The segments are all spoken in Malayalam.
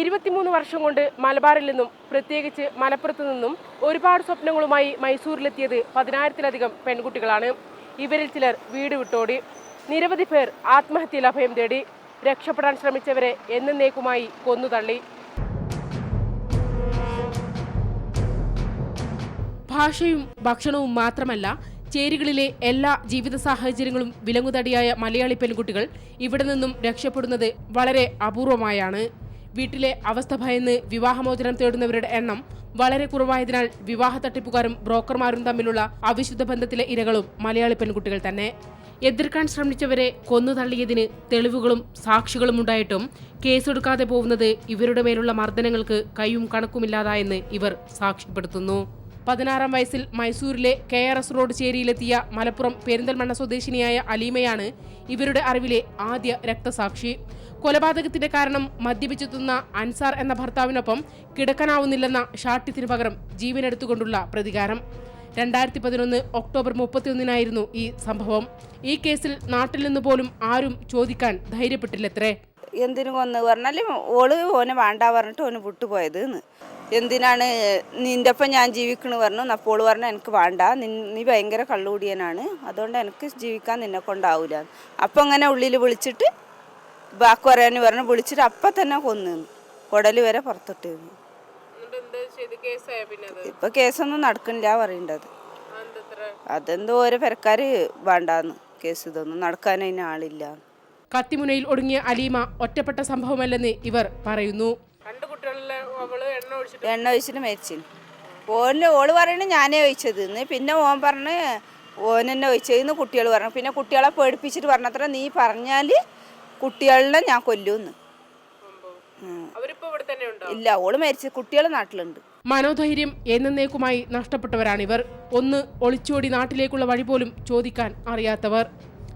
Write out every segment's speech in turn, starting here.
ഇരുപത്തിമൂന്ന് വർഷം കൊണ്ട് മലബാറിൽ നിന്നും പ്രത്യേകിച്ച് മലപ്പുറത്തു നിന്നും ഒരുപാട് സ്വപ്നങ്ങളുമായി മൈസൂരിലെത്തിയത് പതിനായിരത്തിലധികം പെൺകുട്ടികളാണ്. ഇവരിൽ ചിലർ വീട് വിട്ടോടി. നിരവധി പേർ ആത്മഹത്യയിൽ അഭയം തേടി. രക്ഷപ്പെടാൻ ശ്രമിച്ചവരെ എന്നേക്കുമായി കൊന്നുതള്ളി. ഭാഷയും ഭക്ഷണവും മാത്രമല്ല ചേരികളിലെ എല്ലാ ജീവിത സാഹചര്യങ്ങളും വിലങ്ങുതടിയായ മലയാളി പെൺകുട്ടികൾ ഇവിടെ നിന്നും രക്ഷപ്പെടുന്നത് വളരെ അപൂർവമായാണ്. വീട്ടിലെ അവസ്ഥ ഭയന്ന് വിവാഹമോചനം തേടുന്നവരുടെ എണ്ണം വളരെ കുറവായതിനാൽ വിവാഹ തട്ടിപ്പുകാരും ബ്രോക്കർമാരും തമ്മിലുള്ള അവിശുദ്ധ ബന്ധത്തിലെ ഇരകളും മലയാളി പെൺകുട്ടികൾ തന്നെ. എതിർക്കാൻ ശ്രമിച്ചവരെ കൊന്നു തള്ളിയതിന് തെളിവുകളും സാക്ഷികളും ഉണ്ടായിട്ടും കേസെടുക്കാതെ പോകുന്നത് ഇവരുടെ മേലുള്ള മർദ്ദനങ്ങൾക്ക് കൈയും കണക്കുമില്ലാതായെന്ന് ഇവർ സാക്ഷ്യപ്പെടുത്തുന്നു. പതിനാറാം വയസ്സിൽ മൈസൂരിലെ കെ ആർ എസ് റോഡ് ചേരിയിലെത്തിയ മലപ്പുറം പെരിന്തൽമണ്ണ സ്വദേശിനിയായ അലീമയാണ് ഇവരുടെ അറിവിലെ ആദ്യ രക്തസാക്ഷി. കൊലപാതകത്തിന്റെ കാരണം മദ്യപിച്ചെത്തുന്ന അൻസാർ എന്ന ഭർത്താവിനൊപ്പം കിടക്കാനാവുന്നില്ലെന്ന ഷാട്ടിത്തിന് പകരം ജീവനെടുത്തുകൊണ്ടുള്ള പ്രതികാരം. രണ്ടായിരത്തി പതിനൊന്ന് ഒക്ടോബർ മുപ്പത്തിയൊന്നിനായിരുന്നു ഈ സംഭവം. ഈ കേസിൽ നാട്ടിൽ നിന്ന് പോലും ആരും ചോദിക്കാൻ ധൈര്യപ്പെട്ടില്ലത്രേ. എന്തിനു കൊന്ന് പറഞ്ഞാൽ ഓൾ ഓനെ വേണ്ട പറഞ്ഞിട്ട് ഓന് വിട്ടുപോയത് എന്തിനാണ് നിന്റെ ഒപ്പം ഞാൻ ജീവിക്കണ പറഞ്ഞു. അപ്പോൾ പറഞ്ഞു എനിക്ക് വേണ്ട. നീ ഭയങ്കര കള്ളുകൂടിയനാണ്. അതുകൊണ്ട് എനിക്ക് ജീവിക്കാൻ നിന്നെ കൊണ്ടാവൂല അപ്പം അങ്ങനെ ഉള്ളിൽ വിളിച്ചിട്ട് പറയാൻ പറഞ്ഞു വിളിച്ചിട്ട് അപ്പം തന്നെ കൊന്നു കുടൽ വരെ പുറത്തിട്ട് ഇപ്പൊ കേസൊന്നും നടക്കണില്ല പറയണ്ടത് അതെന്തോ ഓരോ പെരക്കാര് വേണ്ടാന്ന്. കേസ് ഇതൊന്നും നടക്കാൻ അതിന് ആളില്ല. കത്തിമുനയിൽ ഒടുങ്ങിയ അലീമ ഒറ്റപ്പെട്ട സംഭവമല്ലെന്ന് ഇവർ പറയുന്നു. എണ്ണ ഒഴിച്ചിട്ട് മരിച്ചിന്. ഓന് ഓൾ പറയണ ഞാനേ ഒഴിച്ചത്. ഇന്ന് പിന്നെ ഓൻ പറഞ്ഞ് ഓൻ എന്നെ ഒഴിച്ചതെന്ന് കുട്ടികൾ പറഞ്ഞു. പിന്നെ കുട്ടികളെ പേടിപ്പിച്ചിട്ട് പറഞ്ഞത്ര നീ പറഞ്ഞാൽ കുട്ടികളെ ഞാൻ കൊല്ലൂന്ന്. ഇല്ല ഓൾ മരിച്ച കുട്ടികളെ നാട്ടിലുണ്ട്. മനോധൈര്യം എന്നേക്കുമായി നഷ്ടപ്പെട്ടവരാണിവർ. ഒന്ന് ഒളിച്ചോടി നാട്ടിലേക്കുള്ള വഴി പോലും ചോദിക്കാൻ അറിയാത്തവർ.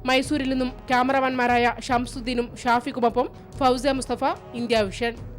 മൈസൂരിൽ നിന്നും ക്യാമറമാൻമാരായ ഷംസുദ്ദീനും ഷാഫിക്കുമൊപ്പം ഫൗസ മുസ്തഫ ഇന്ത്യ വിഷൻ.